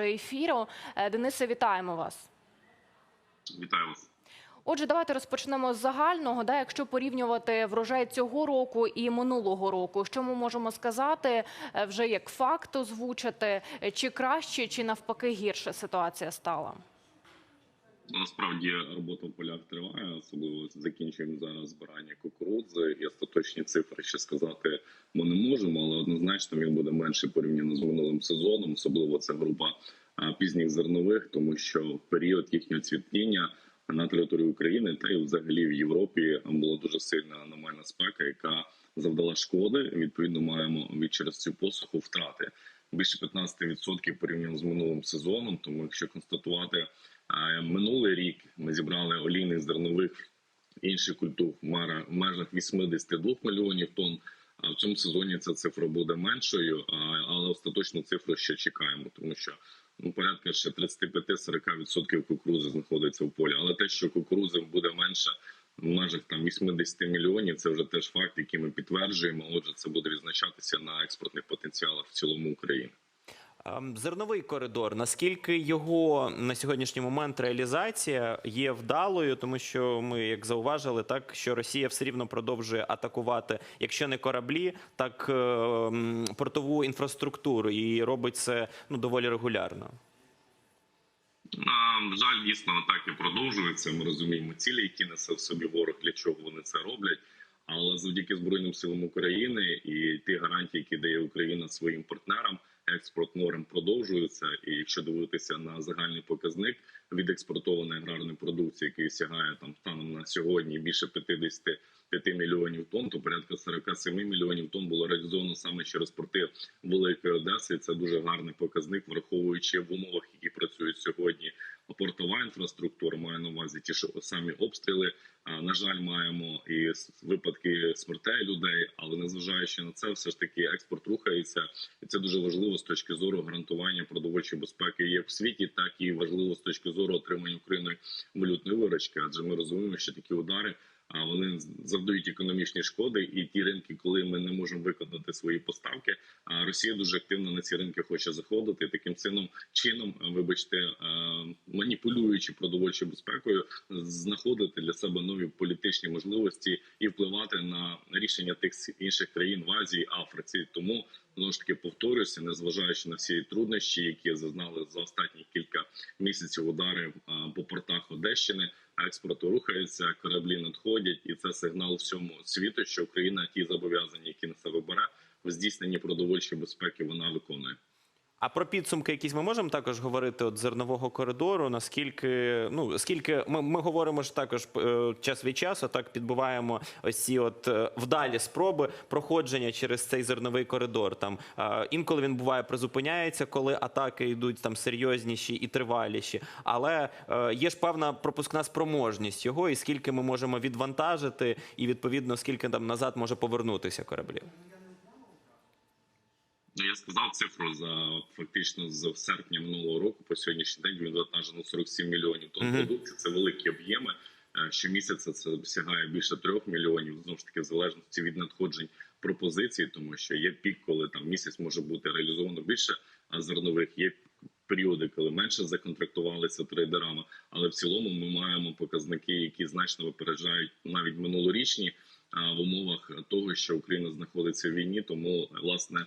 ефіру. Е, Денисе, вітаємо вас. Вітаю вас. Отже, давайте розпочнемо з загального. Да, якщо порівнювати врожай цього року і минулого року, що ми можемо сказати е, вже як факт озвучити, е, чи краще, чи навпаки гірше ситуація стала? Насправді робота в полях триває, особливо закінчуємо зараз збирання кукурудзи. І остаточні цифри ще сказати ми не можемо, але однозначно він буде менше порівняно з минулим сезоном. Особливо це група пізніх зернових, тому що в період їхнього цвітіння на території України та й взагалі в Європі була дуже сильна аномальна спека, яка завдала шкоди. Відповідно, маємо від через цю посуху втрати більше 15% порівняно з минулим сезоном. Тому, якщо констатувати минулий рік, ми зібрали олійних зернових інших культур в межах 82 мільйонів тонн. А в цьому сезоні ця цифра буде меншою, але остаточну цифру ще чекаємо, тому що ну порядка ще 35-40% кукурузи знаходиться в полі. Але те, що кукурузи буде менше в межах там 80 мільйонів, це вже теж факт, який ми підтверджуємо. Отже, це буде відзначатися на експортних потенціалах в цілому України. Ем, Зерновий коридор. Наскільки його на сьогоднішній момент реалізація є вдалою, тому що ми, як зауважили, так що Росія все рівно продовжує атакувати, якщо не кораблі, так е, портову інфраструктуру і робить це ну доволі регулярно. На жаль, дійсно атаки продовжуються. Ми розуміємо цілі, які несе в собі ворог, для чого вони це роблять. Але завдяки збройним силам України і ті гарантії, які дає Україна своїм партнерам, експорт норм продовжується. І якщо дивитися на загальний показник від експортованої аграрної продукції, який сягає там станом на сьогодні більше 55 мільйонів тонн, то порядка 47 мільйонів тонн було реалізовано саме через порти Великої Одеси. Це дуже гарний показник, враховуючи в умовах, які працюють сьогодні. Портова інфраструктура має на увазі ті ж самі обстріли. На жаль, маємо і випадки смертей людей, але незважаючи на це, все ж таки експорт рухається, і це дуже важливо з точки зору гарантування продовольчої безпеки як в світі, так і важливо з точки зору отримання Україною валютної виручки. Адже ми розуміємо, що такі удари. Вони завдають економічні шкоди, і ті ринки, коли ми не можемо виконати свої поставки, Росія дуже активно на ці ринки хоче заходити. Таким чином, чином, вибачте, е, маніпулюючи продовольчою безпекою, знаходити для себе нові політичні можливості і впливати на рішення тих інших країн в Азії, Африці. Тому знову ж таки повторюся, незважаючи на всі труднощі, які зазнали за останні кілька місяців удари е, по портах Одещини. Експорт рухається, кораблі надходять, і це сигнал всьому світу, що Україна ті зобов'язання, які на себе бере в здійсненні продовольчої безпеки, вона виконує. А про підсумки якісь ми можемо також говорити от зернового коридору. Наскільки ну скільки ми, ми говоримо ж також е, час від часу, так підбиваємо ось ці от е, вдалі спроби проходження через цей зерновий коридор. Там е, інколи він буває призупиняється, коли атаки йдуть там серйозніші і триваліші. Але є ж певна пропускна спроможність його, і скільки ми можемо відвантажити, і відповідно скільки там назад може повернутися кораблів. Ну, я сказав цифру за фактично з серпня минулого року по сьогоднішній день він відвантажено 47 мільйонів тонн продукції. Це великі об'єми. Е, Щомісяця це сягає більше трьох мільйонів. Знову ж таки, в залежності від надходжень пропозицій, тому що є пік, коли там місяць може бути реалізовано більше зернових. Є періоди, коли менше законтрактувалися трейдерами. Але в цілому ми маємо показники, які значно випереджають навіть минулорічні в умовах того, що Україна знаходиться в війні. Тому власне.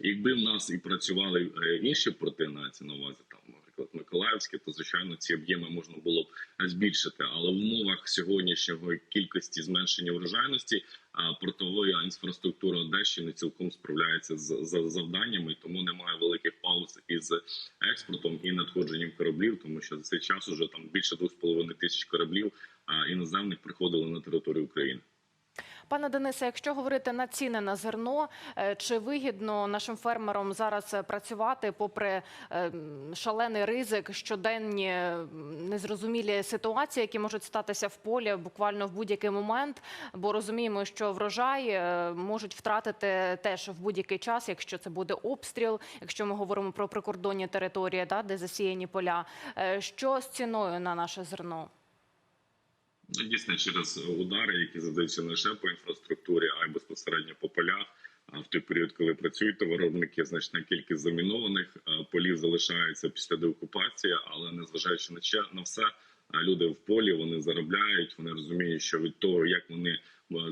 Якби в нас і працювали е, інші порти нації на увазі, там, наприклад, Миколаївське, то звичайно ці об'єми можна було б збільшити. Але в умовах сьогоднішнього кількості зменшення врожайності а, портової інфраструктура Одещини цілком справляється з завданнями, тому немає великих пауз із експортом і надходженням кораблів, тому що за цей час уже там більше 2,5 тисяч кораблів іноземних приходили на територію України. Пане Денисе, якщо говорити на ціни на зерно, е, чи вигідно нашим фермерам зараз е, працювати попри е, шалений ризик, щоденні незрозумілі ситуації, які можуть статися в полі буквально в будь-який момент? Бо розуміємо, що врожай можуть втратити теж в будь-який час, якщо це буде обстріл, якщо ми говоримо про прикордонні території, де засіяні поля. Що з ціною на наше зерно? Ну, Дійсно, через удари, які задаються не лише по інфраструктурі, а й безпосередньо по полях, А в той період, коли працюють товаровники, значна кількість замінованих е, полів залишається після деокупації, але незважаючи на все, а люди в полі вони заробляють. Вони розуміють, що від того, як вони е,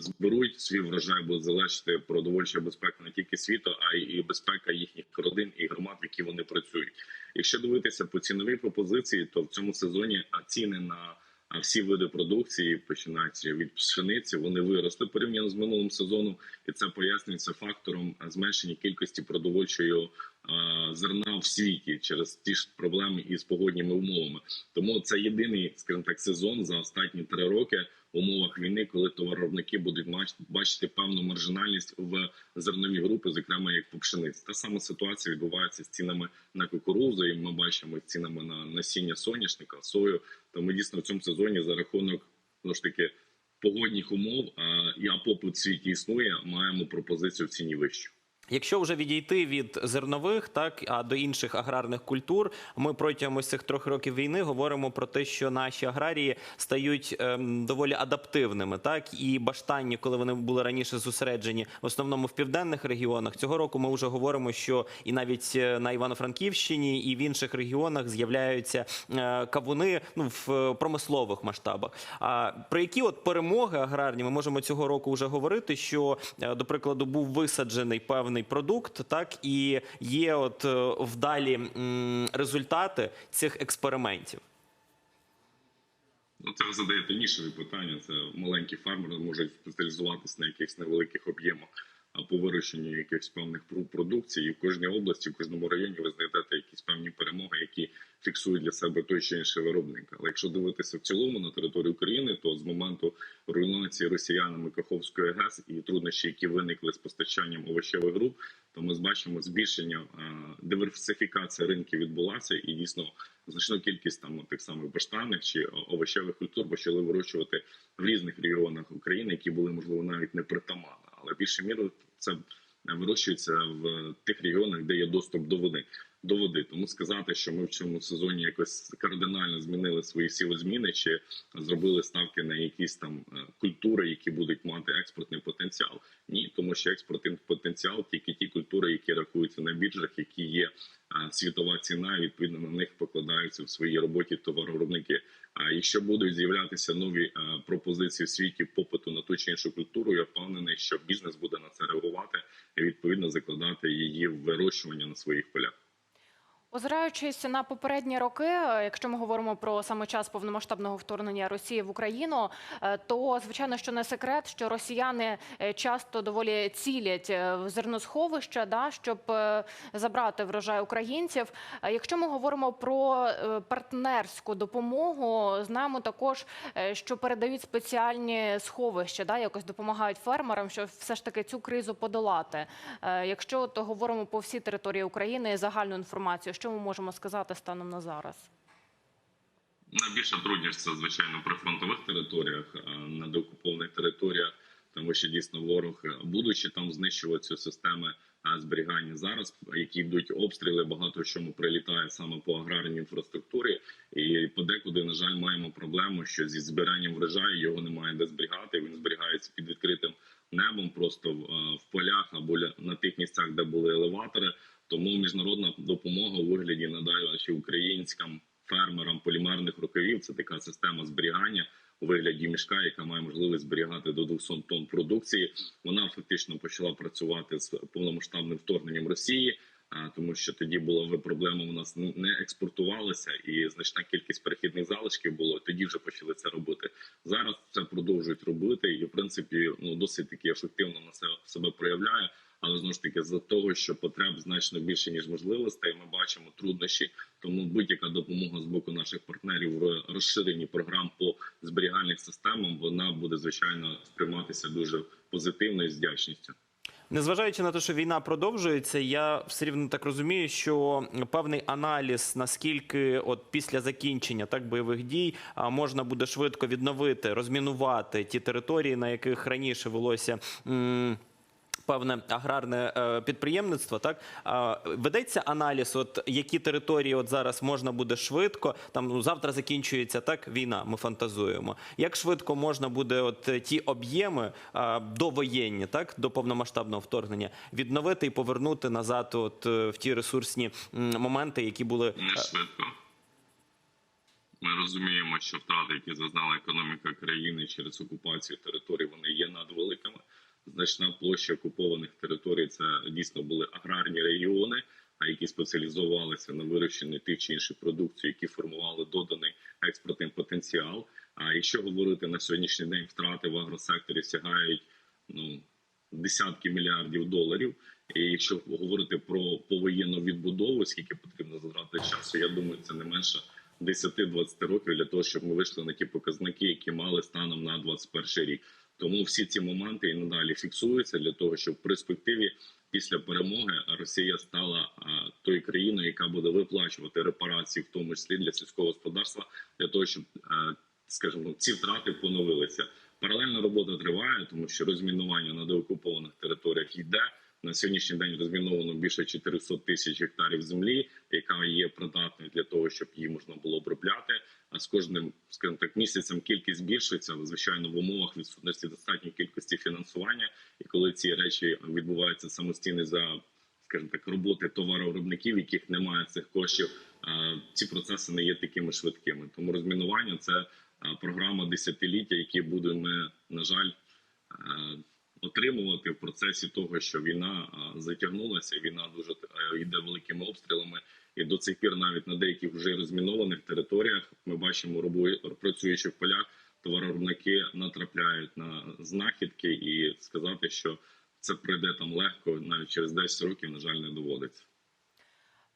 зберуть свій врожай, буде залежати продовольча безпека не тільки світу, а й безпека їхніх родин і громад, в які вони працюють. Якщо дивитися по ціновій пропозиції, то в цьому сезоні ціни на всі види продукції, починаючи від пшениці, вони виросли порівняно з минулим сезоном, і це пояснюється фактором зменшення кількості продовольчої зерна в світі через ті ж проблеми із погодніми умовами. Тому це єдиний, скажімо так, сезон за останні три роки умовах війни, коли товаровники будуть бачити певну маржинальність в зернові групи, зокрема як по пшениці. Та сама ситуація відбувається з цінами на кукурузу, і ми бачимо цінами на насіння соняшника, сою. Тому дійсно в цьому сезоні за рахунок знову ж таки погодних умов, а і а попит світі існує, маємо пропозицію в ціні вищу. Якщо вже відійти від зернових, так а до інших аграрних культур, ми протягом ось цих трьох років війни говоримо про те, що наші аграрії стають ем, доволі адаптивними, так і баштанні, коли вони були раніше зосереджені в основному в південних регіонах. Цього року ми вже говоримо, що і навіть е, на Івано-Франківщині, і в інших регіонах з'являються е, кавуни ну в е, промислових масштабах. А про які от перемоги аграрні ми можемо цього року вже говорити, що е, до прикладу був висаджений певний продукт, так і є от е, вдалі результати цих експериментів. Ну, це ви задаєте питання. Це маленькі фермери можуть спеціалізуватися на якихось невеликих об'ємах по вирощенню якихось певних продукцій. І в кожній області, в кожному районі ви знайдете якісь певні перемоги, які фіксують для себе той чи інший виробник. Але якщо дивитися в цілому на територію України, то з моменту руйнації росіянами Каховської ГЕС і труднощі, які виникли з постачанням овочевих груп, то ми бачимо збільшення е, диверсифікація ринків відбулася, і дійсно значну кількість там тих самих баштанних чи овочевих культур почали вирощувати в різних регіонах України, які були можливо навіть не притаманні. Але більше мірою це вирощується в тих регіонах, де є доступ до води. До води, тому сказати, що ми в цьому сезоні якось кардинально змінили свої сілозміни, чи зробили ставки на якісь там е, культури, які будуть мати експортний потенціал. Ні, тому що експортний потенціал тільки ті культури, які рахуються на біржах, які є е, світова ціна, відповідно на них покладаються в своїй роботі товаровиробники. А якщо будуть з'являтися нові е, пропозиції в світі на ту чи іншу культуру, я впевнений, що бізнес буде на це реагувати і відповідно закладати її в вирощування на своїх полях. Озираючись на попередні роки, е, якщо ми говоримо про саме час повномасштабного вторгнення Росії в Україну, е, то звичайно, що не секрет, що росіяни е, часто доволі цілять в зерносховища, да, щоб забрати врожай українців. Якщо ми говоримо про партнерську допомогу, знаємо також, що передають спеціальні сховища, да, якось допомагають фермерам, щоб все ж таки цю кризу подолати. Якщо то говоримо по всій території України загальну інформацію, що ми можемо сказати станом на зараз? Найбільша трудність це звичайно при фронтових територіях, на деокупованих територіях, тому що дійсно ворог, будучи там знищувати цю системи зберігання зараз, які йдуть обстріли, багато в чому прилітає саме по аграрній інфраструктурі, і подекуди, на жаль, маємо проблему, що зі збиранням врожаю його немає де зберігати. Він зберігається під відкритим небом, просто в, полях або на тих місцях, де були елеватори. Тому міжнародна допомога у вигляді надалі українським фермерам полімерних рукавів. Це така система зберігання у вигляді мішка, яка має можливість зберігати до 200 тонн продукції. Вона фактично почала працювати з повномасштабним вторгненням Росії. Тому, що тоді була проблема, у нас не експортувалася, і значна кількість перехідних залишків було. Тоді вже почали це робити. Зараз це продовжують робити, і в принципі ну досить таки ефективно на себе проявляє. Але знову ж таки, за того, що потреб значно більше ніж можливостей, ми бачимо труднощі. Тому будь-яка допомога з боку наших партнерів в розширенні програм по зберігальних системам вона буде звичайно сприйматися дуже позитивно і з вдячністю. Незважаючи на те, що війна продовжується, я все рівно так розумію, що певний аналіз, наскільки от після закінчення так бойових дій можна буде швидко відновити, розмінувати ті території, на яких раніше велося. м, Певне аграрне е, підприємництво, так ведеться аналіз, от які території от зараз можна буде швидко. Там ну завтра закінчується так війна. Ми фантазуємо. Як швидко можна буде от е, ті об'єми довоєнні, так до повномасштабного вторгнення відновити і повернути назад, от е, в ті ресурсні моменти, які були не швидко. Ми розуміємо, що втрати, які зазнала економіка країни через окупацію територій, вони є надвеликими. Значна площа окупованих територій це дійсно були аграрні регіони, а які спеціалізувалися на вирощенні тих чи інших продукцій, які формували доданий експортний потенціал. А якщо говорити на сьогоднішній день, втрати в агросекторі сягають ну десятки мільярдів доларів. І якщо говорити про повоєнну відбудову, скільки потрібно затрати часу, я думаю, це не менше 10-20 років для того, щоб ми вийшли на ті показники, які мали станом на 21 рік. Тому всі ці моменти і надалі фіксуються для того, щоб в перспективі після перемоги Росія стала тою країною, яка буде виплачувати репарації, в тому числі для сільського господарства, для того, щоб е, скажімо, ці втрати поновилися. Паралельна робота триває, тому що розмінування на деокупованих територіях йде. На сьогоднішній день розміновано більше 400 тисяч гектарів землі, яка є придатною для того, щоб її можна було обробляти. А з кожним, скажімо так, місяцем кількість збільшується, звичайно, в умовах відсутності достатньої кількості фінансування. І коли ці речі відбуваються самостійно за, скажімо так, роботи товаровиробників, яких немає цих коштів, ці процеси не є такими швидкими. Тому розмінування це програма десятиліття, які будемо, на жаль, отримувати в процесі того, що війна затягнулася. Війна дуже е, йде великими обстрілами, і до цих пір навіть на деяких вже розмінованих територіях ми бачимо, робо- працюючи в полях, товаровиробники натрапляють на знахідки, і сказати, що це пройде там легко, навіть через 10 років, на жаль, не доводиться.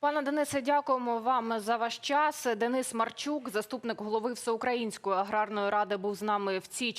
Пане Денисе, дякуємо вам за ваш час. Денис Марчук, заступник голови Всеукраїнської аграрної ради, був з нами в цій